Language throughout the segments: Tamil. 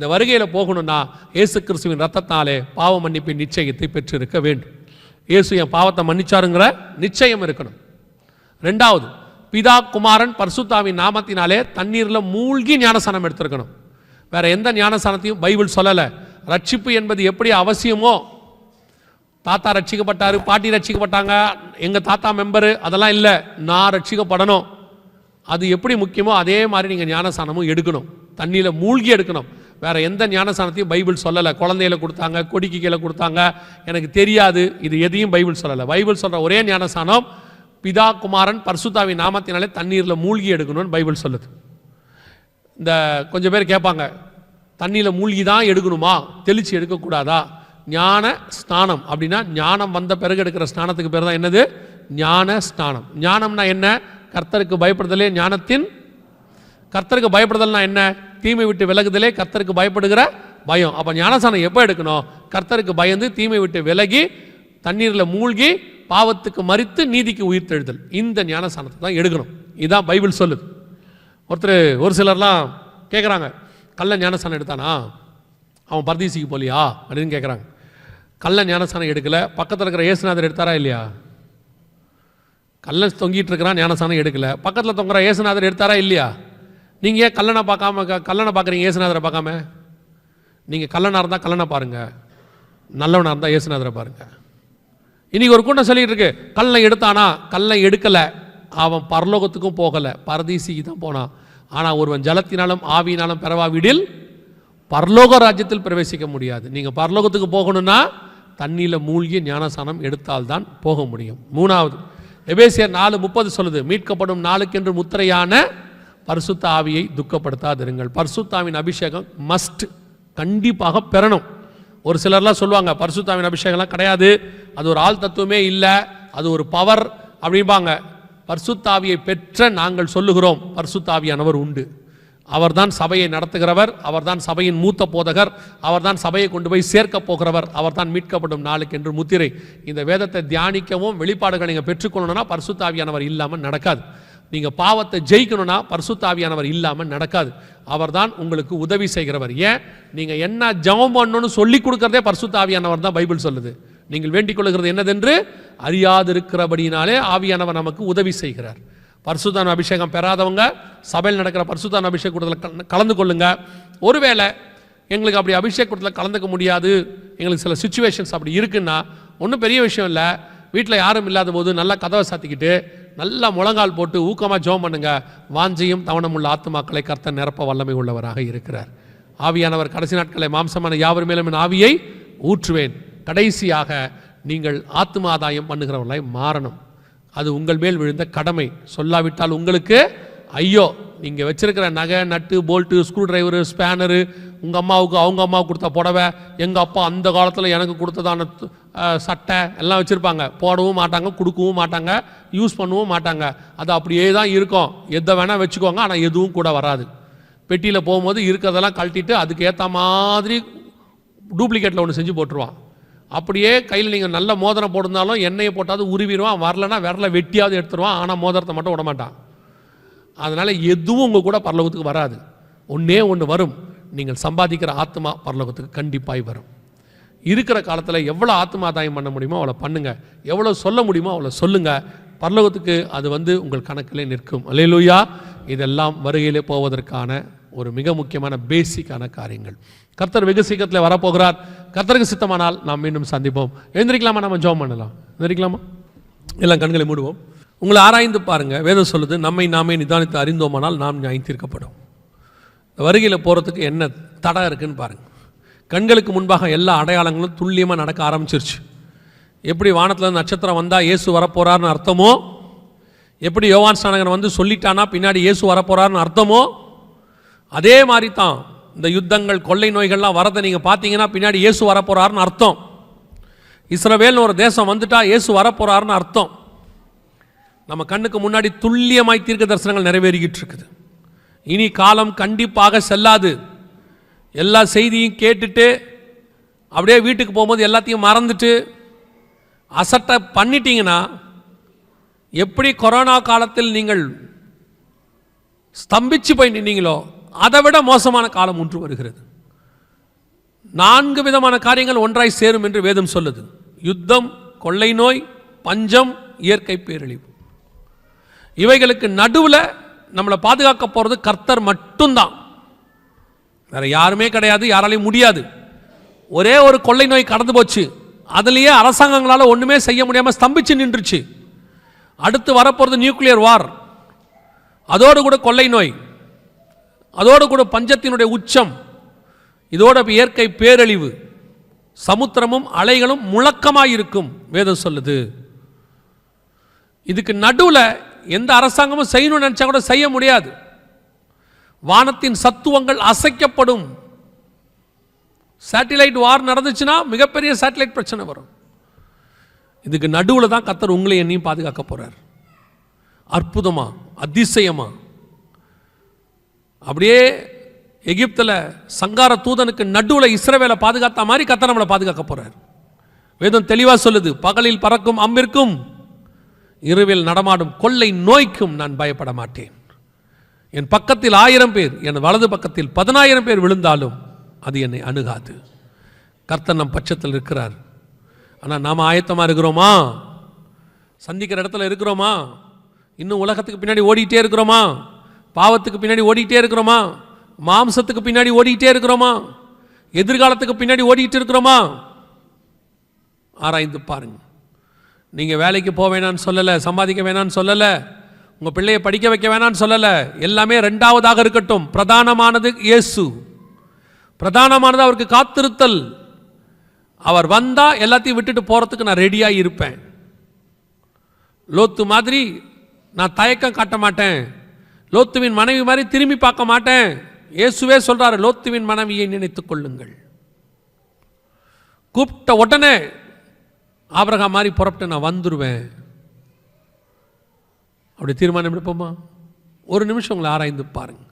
இந்த வருகையில் போகணும்னா இயேசு கிறிஸ்துவின் ரத்தத்தாலே பாவ மன்னிப்பின் நிச்சயத்தை பெற்றிருக்க வேண்டும். இயேசு என் பாவத்தை மன்னிச்சாருங்கிற நிச்சயம் இருக்கணும். ரெண்டாவது பிதா குமாரன் பர்சுத்தாவின் நாமத்தினாலே தண்ணீரில் மூழ்கி ஞானஸ்தானம் எடுத்திருக்கணும். வேற எந்த ஞானஸ்தானத்தையும் பைபிள் சொல்லலை. ரட்சிப்பு என்பது எப்படி அவசியமோ? தாத்தா ரட்சிக்கப்பட்டார் பாட்டி ரட்சிக்கப்பட்டாங்க எங்கள் தாத்தா மெம்பரு அதெல்லாம் இல்லை. நான் ரட்சிக்கப்படணும். அது எப்படி முக்கியமோ அதே மாதிரி நீங்கள் ஞானஸ்தானமும் எடுக்கணும். தண்ணியில் மூழ்கி எடுக்கணும். வேறு எந்த ஞானஸ்தானத்தையும் பைபிள் சொல்லலை. குழந்தையில கொடுத்தாங்க கொடிக்கு கீழே கொடுத்தாங்க. எனக்கு தெரியாது. இது எதையும் பைபிள் சொல்லலை. பைபிள் சொல்கிற ஒரே ஞானஸ்தானம் பிதா குமாரன் பர்சுதாவி நாமத்தினாலே தண்ணீரில் மூழ்கி எடுக்கணும்னு பைபிள் சொல்லுது. இந்த கொஞ்சம் பேர் கேட்பாங்க தண்ணியில் மூழ்கி தான் எடுக்கணுமா? தெளித்து எடுக்கக்கூடாதா? ஞான ஸ்நானம் அப்படின்னா ஞானம் வந்த பிறகு எடுக்கிற ஸ்நானத்துக்கு பேர் தான் என்னது? ஞான ஸ்நானம் ஞானம்னா என்ன? கர்த்தருக்கு பயப்படுதலே ஞானத்தின் கர்த்தருக்கு பயப்படுதல்னா என்ன? தீமை விட்டு விலகுதலே கர்த்தருக்கு பயப்படுகிற பயம். அப்போ ஞானசானம் எப்போ எடுக்கணும்? கர்த்தருக்கு பயந்து தீமை விட்டு விலகி தண்ணீரில் மூழ்கி பாவத்துக்கு மறித்து நீதிக்கு உயிர் தெழுதல் இந்த ஞானசானத்தை தான் எடுக்கணும். இதுதான் பைபிள் சொல்லுது. ஒருத்தர் ஒரு சிலர்லாம் கேட்குறாங்க கள்ள ஞானசானம் எடுத்தானா? அவன் பரதீசிக்கு போலியா? அப்படின்னு கேட்குறாங்க கள்ள ஞானசானம் எடுக்கலை. பக்கத்தில் இருக்கிற ஏசுநாதர் எடுத்தாரா இல்லையா? கள்ள தொங்கிட்டு இருக்கிறான் ஞானசானம் எடுக்கலை. பக்கத்தில் தொங்குற ஏசுநாதர் எடுத்தாரா இல்லையா? நீங்கள் ஏன் கல்லணை பார்க்காம கல்லணை பார்க்குறீங்க ஏசுநாதரை பார்க்காம? நீங்கள் கல்லனாக இருந்தால் கல்லணை பாருங்கள் நல்லவனாக இருந்தால் ஏசுநாதரை பாருங்கள் இன்றைக்கி ஒரு கூட்டம் சொல்லிகிட்டு இருக்கு. கல்லை எடுத்தானா? கல்லை எடுக்கலை. அவன் பரலோகத்துக்கும் போகலை. பரதீசிக்கு தான் போனான். ஆனால் ஒருவன் ஜலத்தினாலும் ஆவியினாலும் பெறவாவிடில் பரலோக ராஜ்யத்தில் பிரவேசிக்க முடியாது. நீங்கள் பரலோகத்துக்கு போகணும்னா தண்ணியில் மூழ்கி ஞானசானம் எடுத்தால்தான் போக முடியும். மூணாவது எபேசியர் நாலு முப்பது சொல்லுது. மீட்கப்படும் நாளுக்கென்று முத்திரையான பரிசுத்த ஆவியை துக்கப்படுத்தாதிருங்கள். பரிசுத்தாவின் அபிஷேகம் மஸ்ட் கண்டிப்பாக பெறணும். ஒரு சிலர்லாம் சொல்லுவாங்க பரிசுத்தாவின் அபிஷேகம்லாம் கிடையாது. அது ஒரு ஆள் தத்துவமே இல்லை. அது ஒரு பவர் அப்படிம்பாங்க. பரிசுத்தாவியை பெற்ற நாங்கள் சொல்லுகிறோம் பரிசுத்தாவியானவர் உண்டு. அவர்தான் சபையை நடத்துகிறவர். அவர்தான் சபையின் மூத்த போதகர். அவர்தான் சபையை கொண்டு போய் சேர்க்க போகிறவர். அவர்தான் மீட்கப்படும் நாளுக்கு என்று முத்திரை. இந்த வேதத்தை தியானிக்கவும் வெளிப்பாடுகளை நீங்கள் பெற்றுக்கொள்ளணும்னா பரிசுத்தாவியானவர் இல்லாமல் நடக்காது. நீங்கள் பாவத்தை ஜெயிக்கணும்னா பரிசுத்தாவியானவர் இல்லாமல் நடக்காது. அவர்தான் உங்களுக்கு உதவி செய்கிறவர். ஏன்? நீங்கள் என்ன ஜெபம் பண்ணணும்னு சொல்லி கொடுக்கறதே பரிசுத்தாவியானவர் தான் பைபிள் சொல்லுது. நீங்கள் வேண்டிக் கொள்கிறது என்னதென்று? அறியாதிருக்கிறபடினாலே ஆவியானவர் நமக்கு உதவி செய்கிறார். பரிசுத்தான அபிஷேகம் பெறாதவங்க சபையில் நடக்கிற பரிசுத்தான அபிஷேக கூட்டத்தில் கலந்து கொள்ளுங்க. ஒருவேளை எங்களுக்கு அப்படி அபிஷேக கூட்டத்தில் கலந்துக்க முடியாது எங்களுக்கு சில சுச்சுவேஷன்ஸ் அப்படி இருக்குன்னா ஒன்றும் பெரிய விஷயம் இல்லை. வீட்டில் யாரும் இல்லாத போது நல்லா கதவை சாத்திக்கிட்டு நல்லா முழங்கால் போட்டு ஊக்கமாக ஜோம் பண்ணுங்க. வாஞ்சையும் தவணமுள்ள ஆத்துமாக்களை கர்த்தர் நிரப்ப வல்லமை உள்ளவராக இருக்கிறார். ஆவியானவர் கடைசி நாட்களை மாம்சமான யாவர் மேலும் என் ஆவியை ஊற்றுவேன். கடைசியாக நீங்கள் ஆத்துமாதாயம் பண்ணுகிறவர்களாய் மாறணும். அது உங்கள் மேல் விழுந்த கடமை. சொல்லாவிட்டால் உங்களுக்கு ஐயோ நீங்கள் வச்சுருக்கிற நகை நட்டு போல்ட்டு ஸ்க்ரூ டிரைவரு ஸ்பேனரு உங்கள் அம்மாவுக்கு அவங்க அம்மாவுக்கு கொடுத்த புடவை எங்கள் அப்பா அந்த காலத்தில் எனக்கு கொடுத்ததான சட்டை எல்லாம் வச்சுருப்பாங்க. போடவும் மாட்டாங்க கொடுக்கவும் மாட்டாங்க யூஸ் பண்ணவும் மாட்டாங்க. அது அப்படியே தான் இருக்கும். எதை வேணால் வச்சுக்கோங்க ஆனால் எதுவும் கூட வராது. பெட்டியில் போகும்போது இருக்கிறதெல்லாம் கழட்டிட்டு அதுக்கு ஏற்ற மாதிரி டூப்ளிகேட்டில் ஒன்று செஞ்சு போட்டுருவான். அப்படியே கையில் நீங்கள் நல்ல மோதிரம் போட்டிருந்தாலும் எண்ணெயை போட்டாவது உருவிடுவான். வரலன்னா விரல வெட்டியாவது எடுத்துருவான். ஆனால் மோதிரத்தை மட்டும் விட மாட்டான் அதனால் எதுவும் உங்கள் கூட பரலோகத்துக்கு வராது. ஒன்றே ஒன்று வரும். நீங்கள் சம்பாதிக்கிற ஆத்மா பரலோகத்துக்கு கண்டிப்பாக வரும். இருக்கிற காலத்தில் எவ்வளோ ஆத்மாதாயம் பண்ண முடியுமோ அவ்வளோ பண்ணுங்கள் எவ்வளோ சொல்ல முடியுமோ அவ்வளோ சொல்லுங்கள் பரலோகத்துக்கு அது வந்து உங்கள் கணக்கிலே நிற்கும். அல்லேலூயா. இதெல்லாம் வருகையிலே போவதற்கான ஒரு மிக முக்கியமான பேசிக்கான காரியங்கள். கர்த்தர் வெகு சீக்கிரத்தில் வரப்போகிறார். கர்த்தருக்கு சித்தமானால் நாம் மீண்டும் சந்திப்போம். எழுந்திரிக்கலாமா? நம்ம ஜோம் பண்ணலாம். எழுந்திரிக்கலாமா? எல்லாம் கண்களை மூடுவோம். உங்களை ஆராய்ந்து பாருங்கள் வேதம் சொல்லுது நம்மை நாமே நிதானித்து அறிந்தோமானால் நாம் நியாயம் தீர்க்கப்படும் வருகையில் போகிறதுக்கு என்ன தடை இருக்குன்னு பாருங்கள் கண்களுக்கு முன்பாக எல்லா அடையாளங்களும் துல்லியமாக நடக்க ஆரம்பிச்சிருச்சு. எப்படி வானத்தில் நட்சத்திரம் வந்தால் இயேசு வரப்போறாருன்னு அர்த்தமோ? எப்படி யோவான் ஸ்நானகன் வந்து சொல்லிட்டானா பின்னாடி இயேசு வரப்போகிறாருன்னு அர்த்தமோ? அதே மாதிரி தான் இந்த யுத்தங்கள் கொள்ளை நோய்கள்லாம் வரதை நீங்கள் பார்த்தீங்கன்னா பின்னாடி இயேசு வரப்போகிறாருன்னு அர்த்தம். இஸ்ரவேல்னு ஒரு தேசம் வந்துட்டா இயேசு வரப்போறாருன்னு அர்த்தம். நம்ம கண்ணுக்கு முன்னாடி துல்லியமாய் தீர்க்க தரிசனங்கள் நிறைவேறிக்கிட்டு இருக்குது இனி காலம் கண்டிப்பாக செல்லாது. எல்லா செய்தியும் கேட்டுட்டு அப்படியே வீட்டுக்கு போகும்போது எல்லாத்தையும் மறந்துட்டு அசட்டை பண்ணிட்டீங்கன்னா எப்படி கொரோனா காலத்தில் நீங்கள் ஸ்தம்பிச்சு போய் நின்னீங்களோ அதை விட மோசமான காலம் ஒன்று வருகிறது. நான்கு விதமான காரியங்கள் ஒன்றாய் சேரும் என்று வேதம் சொல்லுது. யுத்தம் கொள்ளை நோய் பஞ்சம் இயற்கை பேரழிவு. இவைகளுக்கு நடுவில் நம்மளை பாதுகாக்க போகிறது கர்த்தர் மட்டும்தான். வேற யாருமே கிடையாது யாராலையும் முடியாது. ஒரே ஒரு கொள்ளை நோய் கடந்து போச்சு. அதுலேயே அரசாங்கங்களால் ஒன்றுமே செய்ய முடியாமல் ஸ்தம்பிச்சு நின்றுச்சு. அடுத்து வரப்போகிறது நியூக்ளியர் வார். அதோடு கூட கொள்ளை நோய். அதோடு கூட பஞ்சத்தினுடைய உச்சம். இதோட இயற்கை பேரழிவு. சமுத்திரமும் அலைகளும் முழக்கமாக இருக்கும் வேதம் சொல்லுது. இதுக்கு நடுவில் எந்த அரசாங்கமும் செய்யணும்னு நினச்சா கூட செய்ய முடியாது. வானத்தின் சத்துவங்கள் அசைக்கப்படும். சேட்டிலைட் வார் நடந்துச்சுன்னா மிகப்பெரிய சேட்டிலைட் பிரச்சனை வரும். இதுக்கு நடுவில் தான் கத்தர் உங்களை என்னையும் பாதுகாக்க போகிறார் அற்புதமா அதிசயமா. அப்படியே எகிப்தில் சங்கார தூதனுக்கு நடுவில் இஸ்ரவேலை பாதுகாத்த மாதிரி கத்தர் நம்மளை பாதுகாக்க போகிறார் வேதம் தெளிவாக சொல்லுது பகலில் பறக்கும் அம்பிற்கும் இரவில் நடமாடும் கொள்ளை நோய்க்கும் நான் பயப்பட மாட்டேன். என் பக்கத்தில் ஆயிரம் பேர் என் வலது பக்கத்தில் பதினாயிரம் பேர் விழுந்தாலும் அது என்னை அணுகாது. கர்த்தன் நம் பட்சத்தில் இருக்கிறார். ஆனால் நாம் ஆயத்தமாக இருக்கிறோமா? சந்திக்கிற இடத்துல இருக்கிறோமா? இன்னும் உலகத்துக்கு பின்னாடி ஓடிக்கிட்டே இருக்கிறோமா? பாவத்துக்கு பின்னாடி ஓடிக்கிட்டே இருக்கிறோமா? மாம்சத்துக்கு பின்னாடி ஓடிக்கிட்டே இருக்கிறோமா? எதிர்காலத்துக்கு பின்னாடி ஓடிக்கிட்டு இருக்கிறோமா? ஆராய்ந்து பாருங்கள். நீங்கள் வேலைக்கு போக வேணான்னு சொல்லலை சம்பாதிக்க வேணான்னு சொல்லலை உங்கள் பிள்ளையை படிக்க வைக்க வேணான்னு சொல்லலை எல்லாமே ரெண்டாவதாக இருக்கட்டும். பிரதானமானது இயேசு. பிரதானமானது அவருக்கு காத்திருத்தல். அவர் வந்தால் எல்லாத்தையும் விட்டுட்டு போகிறதுக்கு நான் ரெடியாக இருப்பேன். லோத்து மாதிரி நான் தயக்கம் காட்ட மாட்டேன். லோத்துவின் மனைவி மாதிரி திரும்பி பார்க்க மாட்டேன். இயேசுவே சொல்கிறார் லோத்துவின் மனைவியை நினைத்து கொள்ளுங்கள். கூப்பிட்ட உடனே ஆபரகா மாதிரி புறப்பட்டு நான் வந்துடுவேன் அப்படி தீர்மானம் எடுப்போமா? ஒரு நிமிஷம் உங்களை ஆராய்ந்து பாருங்க.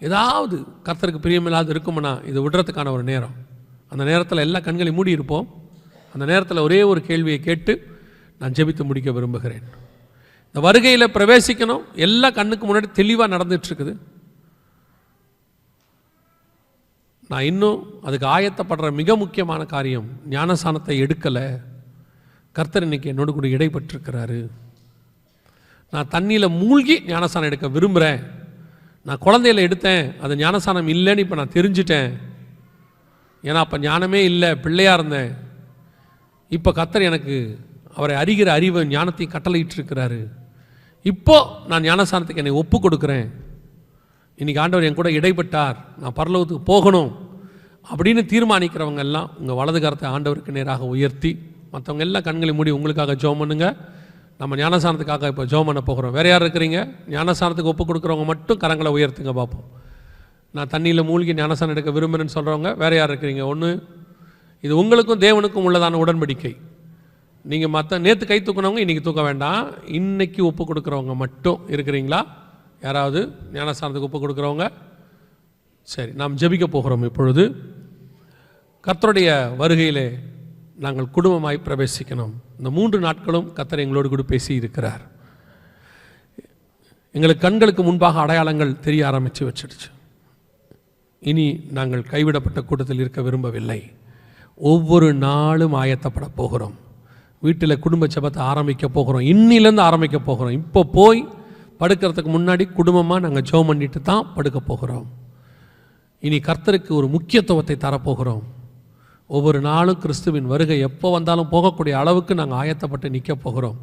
ஏதாவது கர்த்தருக்கு பிரியமில்லாத இருக்குமானா இது விடுறதுக்கான ஒரு நேரம். அந்த நேரத்தில் எல்லா கண்களையும் மூடி இருப்போம். அந்த நேரத்தில் ஒரே ஒரு கேள்வியை கேட்டு நான் ஜெபித்து முடிக்க விரும்புகிறேன். இந்த வருகையில் பிரவேசிக்கணும். எல்லா கண்ணுக்கு முன்னாடி தெளிவாக நடந்துட்டுருக்குது. நான் இன்னும் அதுக்கு ஆயத்தப்படுற மிக முக்கியமான காரியம் ஞானசானத்தை எடுக்கலை. கர்த்தர் இன்னைக்கு என்னோடு கூட இடைப்பட்டிருக்கிறாரு. நான் தண்ணியில் மூழ்கி ஞானசானம் எடுக்க விரும்புகிறேன் நான் குழந்தையில் எடுத்தேன். அது ஞானசானம் இல்லைன்னு இப்போ நான் தெரிஞ்சிட்டேன். ஏன்னா அப்போ ஞானமே இல்லை பிள்ளையாக இருந்தேன். இப்போ கர்த்தர் எனக்கு அவரை அறிகிற அறிவை ஞானத்தையும் கட்டளையிட்டு இருக்கிறாரு நான் ஞானசானத்துக்கு என்னை ஒப்பு கொடுக்குறேன். இன்றைக்கி ஆண்டவர் என் கூட இடைப்பட்டார். நான் பரலோகத்துக்கு போகணும் அப்படின்னு தீர்மானிக்கிறவங்க எல்லாம் உங்கள் வலதுகாரத்தை ஆண்டவருக்கு நேராக உயர்த்தி மற்றவங்க எல்லாம் கண்களை மூடி உங்களுக்காக ஜோம் பண்ணுங்க. நம்ம ஞானசானத்துக்காக இப்போ ஜோம் பண்ண போகிறோம். வேற யார் இருக்கிறீங்க? ஞானசானத்துக்கு ஒப்பு கொடுக்குறவங்க மட்டும் கரங்களை உயர்த்துங்க பார்ப்போம் நான் தண்ணியில் மூழ்கி ஞானசானம் எடுக்க விரும்புகிறேன்னு சொல்கிறவங்க வேற யார் இருக்கிறீங்க? ஒன்று இது உங்களுக்கும் தேவனுக்கும் உள்ளதான உடன்படிக்கை. நீங்கள் மற்ற நேற்று கை தூக்குனவங்க இன்றைக்கி தூக்க வேண்டாம். இன்றைக்கி ஒப்பு கொடுக்குறவங்க மட்டும் இருக்கிறீங்களா? யாராவது ஞானஸ்தானத்துக்கு ஒப்பு கொடுக்குறவங்க? சரி நாம் ஜெபிக்க போகிறோம் இப்பொழுது. கர்த்தருடைய வருகையிலே நாங்கள் குடும்பமாய் பிரவேசிக்கணும். இந்த மூன்று நாட்களும் கர்த்தர் எங்களோடு கூட பேசி இருக்கிறார். எங்களுக்கு கண்களுக்கு முன்பாக அடையாளங்கள் தெரிய ஆரம்பித்து வச்சிடுச்சு. இனி நாங்கள் கைவிடப்பட்ட கூட்டத்தில் இருக்க விரும்பவில்லை. ஒவ்வொரு நாளும் ஆயத்தப்பட போகிறோம். வீட்டில் குடும்ப சபத்தை ஆரம்பிக்க போகிறோம். இன்னிலேருந்து ஆரம்பிக்க போகிறோம். இப்போ போய் படுக்கிறதுக்கு முன்னாடி குடும்பமாக நாங்கள் ஜோம் பண்ணிட்டு தான் படுக்க போகிறோம். இனி கர்த்தருக்கு ஒரு முக்கியத்துவத்தை தரப்போகிறோம். ஒவ்வொரு நாளும் கிறிஸ்துவின் வருகை எப்போ வந்தாலும் போகக்கூடிய அளவுக்கு நாங்கள் ஆயத்தப்பட்டு நிற்க போகிறோம்.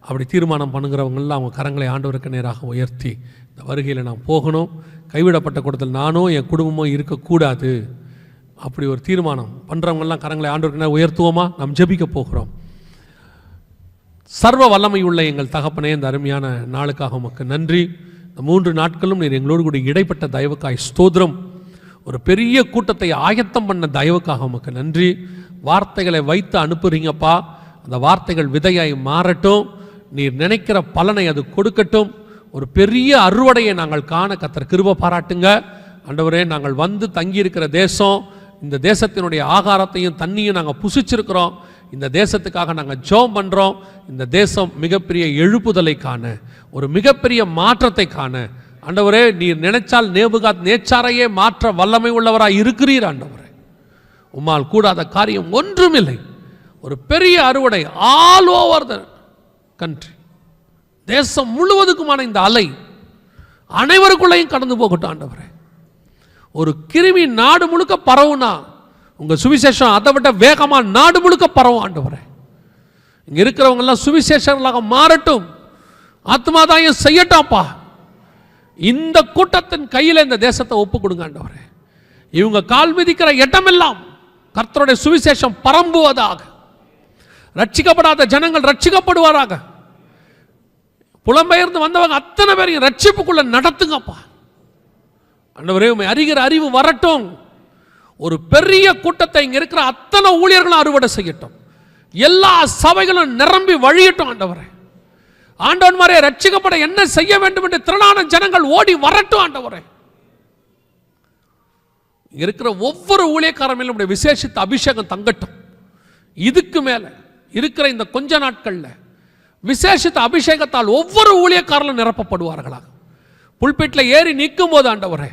அப்படி தீர்மானம் பண்ணுகிறவங்களாம் அவங்க கரங்களை ஆண்டவருக்கு நேராக உயர்த்தி இந்த வருகையில் நான் போகணும். கைவிடப்பட்ட கூட்டத்தில் நானும் என் குடும்பமும் இருக்கக்கூடாது. அப்படி ஒரு தீர்மானம் பண்ணுறவங்கெல்லாம் கரங்களை ஆண்டவருக்கு நேராக உயர்த்துவோமா? நாம் ஜெபிக்க போகிறோம். சர்வ வல்லமை உள்ள எங்கள் தகப்பனே இந்த அருமையான நாளுக்காக உமக்கு நன்றி. இந்த மூன்று நாட்களும் நீர் எங்களோடு கூட இடைப்பட்ட தயவுக்காய் ஸ்தோத்திரம். ஒரு பெரிய கூட்டத்தை ஆயத்தம் பண்ண தயவுக்காக உமக்கு நன்றி. வார்த்தைகளை வைத்து அனுப்புறீங்கப்பா. அந்த வார்த்தைகள் விதையாய் மாறட்டும். நீர் நினைக்கிற பலனை அது கொடுக்கட்டும். ஒரு பெரிய அறுவடையை நாங்கள் காண கத்தர் கிருப பாராட்டுங்க. அண்டவரே நாங்கள் வந்து தங்கியிருக்கிற தேசம் இந்த தேசத்தினுடைய ஆகாரத்தையும் தண்ணியும் நாங்கள் புசிச்சிருக்கிறோம். இந்த தேசத்துக்காக நாங்கள் ஜோம் பண்ணுறோம் இந்த தேசம் மிகப்பெரிய எழுப்புதலை காண ஒரு மிகப்பெரிய மாற்றத்தை காண ஆண்டவரே நீர் நினைச்சால் நேபுகாத் நேச்சாரையே மாற்ற வல்லமை உள்ளவராக இருக்கிறீர் ஆண்டவரே. உம்மால் கூடாத காரியம் ஒன்றுமில்லை. ஒரு பெரிய அறுவடை ஆல் ஓவர் த கண்ட்ரி தேசம் முழுவதுக்குமான இந்த அலை அனைவருக்குள்ளேயும் கடந்து போகட்டும் ஆண்டவரே. ஒரு கிருமி நாடு முழுக்க பரவுனா உங்கள் சுவிசேஷம் அதை விட வேகமாக நாடு முழுக்க பரவும் ஆண்டவரே. இங்கே இருக்கிறவங்கெல்லாம் சுவிசேஷங்களாக மாறட்டும். ஆத்மாதாயம் செய்யட்டாப்பா. இந்த கூட்டத்தின் கையில் இந்த தேசத்தை ஒப்பு கொடுங்க ஆண்டவரே. இவங்க கால் மிதிக்கிற இடமெல்லாம் கர்த்தருடைய சுவிசேஷம் பரம்புவதாக. ரட்சிக்கப்படாத ஜனங்கள் ரட்சிக்கப்படுவாராக. புலம்பெயர்ந்து வந்தவங்க அத்தனை பேரையும் ரட்சிப்புக்குள்ள நடத்துங்கப்பா. அண்டவரே உண்மை அறிகிற அறிவு வரட்டும். ஒரு பெரிய கூட்டத்தை இங்கே இருக்கிற அத்தனை ஊழியர்களும் அறுவடை செய்யட்டும். எல்லா சபைகளும் நிரம்பி வழியட்டும் ஆண்டவரே. ஆண்டவன்மாரே ரட்சிக்கப்பட என்ன செய்ய வேண்டும் என்று திரளான ஜனங்கள் ஓடி வரட்டும் ஆண்டவரே. இருக்கிற ஒவ்வொரு ஊழியக்காரன் மேலும் உடைய விசேஷித்த அபிஷேகம் தங்கட்டும். இதுக்கு மேல இருக்கிற இந்த கொஞ்ச நாட்கள்ல விசேஷித்த அபிஷேகத்தால் ஒவ்வொரு ஊழியக்காரர்களும் நிரப்பப்படுவார்களாக. புல்பெட்டில் ஏறி நிற்கும் போது ஆண்டவரே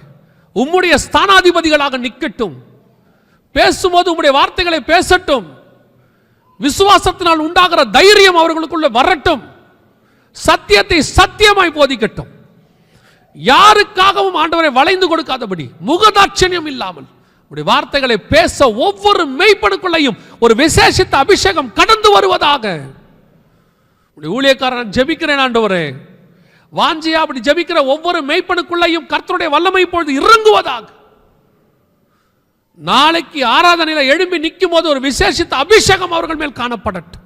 உம்முடைய ஸ்தானாதிபதிகளாக நிற்கட்டும் பேசும்போது உம்முடைய வார்த்தைகளை பேசட்டும். விசுவாசத்தினால் உண்டாகிற தைரியம் அவர்களுக்குள்ள வரட்டும். சத்தியத்தை சத்தியமாய் போதிக்கட்டும். யாருக்காகவும் ஆண்டவரை வளைந்து கொடுக்காதபடி முகதாட்சணியம் இல்லாமல் உடைய வார்த்தைகளை பேச ஒவ்வொரு மெய்ப்பனுக்குள்ளையும் ஒரு விசேஷித்த அபிஷேகம் கடந்து வருவதாக. உடைய ஊழியக்காரன் ஜெபிக்கிறேன் ஆண்டவரே. வாஞ்சியா அப்படி ஜெபிக்கிற ஒவ்வொரு மெய்ப்பனுக்குள்ளையும் கர்த்தருடைய வல்லமை இப்பொழுது இறங்குவதாக. நாளைக்கு ஆராதனையில் எழும்பி நிற்கும் போது ஒரு விசேஷித்த அபிஷேகம் அவர்கள் மேல் காணப்படட்டும்.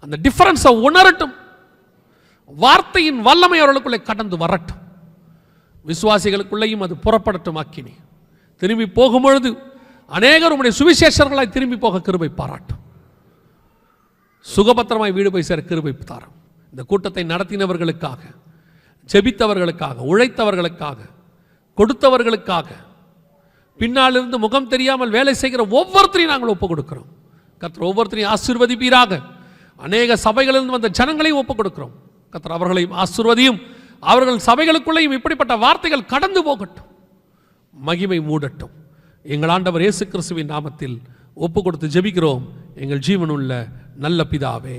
அந்த டிஃபரன்ஸை உணரட்டும். வார்த்தையின் வல்லமை அவர்களுக்குள்ளே கடந்து வரட்டும். விசுவாசிகளுக்குள்ளேயும் அது புறப்படட்டும் அக்கினி திரும்பி போகும் பொழுது அநேகர் உடைய சுவிசேஷர்களாய் திரும்பி போக கிருபை பாராட்டும். சுகபத்திரமாய் வீடு போய் சேர கிருபை தாரும். இந்த கூட்டத்தை நடத்தினவர்களுக்காக ஜெபித்தவர்களுக்காக உழைத்தவர்களுக்காக கொடுத்தவர்களுக்காக பின்னாலிருந்து முகம் தெரியாமல் வேலை செய்கிற ஒவ்வொருத்தரையும் நாங்கள் ஒப்புக் கொடுக்கிறோம். கத்திர ஒவ்வொருத்தரையும் ஆசீர்வதிப்பீராக. அநேக சபைகளிலிருந்து வந்த ஜனங்களையும் ஒப்புக் கொடுக்கிறோம். கத்தர் அவர்களையும் ஆசிர்வதியும் அவர்கள் சபைகளுக்குள்ளேயும் இப்படிப்பட்ட வார்த்தைகள் கடந்து போகட்டும். மகிமை மூடட்டும். எங்கள் ஆண்டவர் இயேசு கிறிஸ்துவின் நாமத்தில் ஒப்பு கொடுத்து ஜெபிக்கிறோம். எங்கள் ஜீவனுள்ள நல்ல பிதாவே.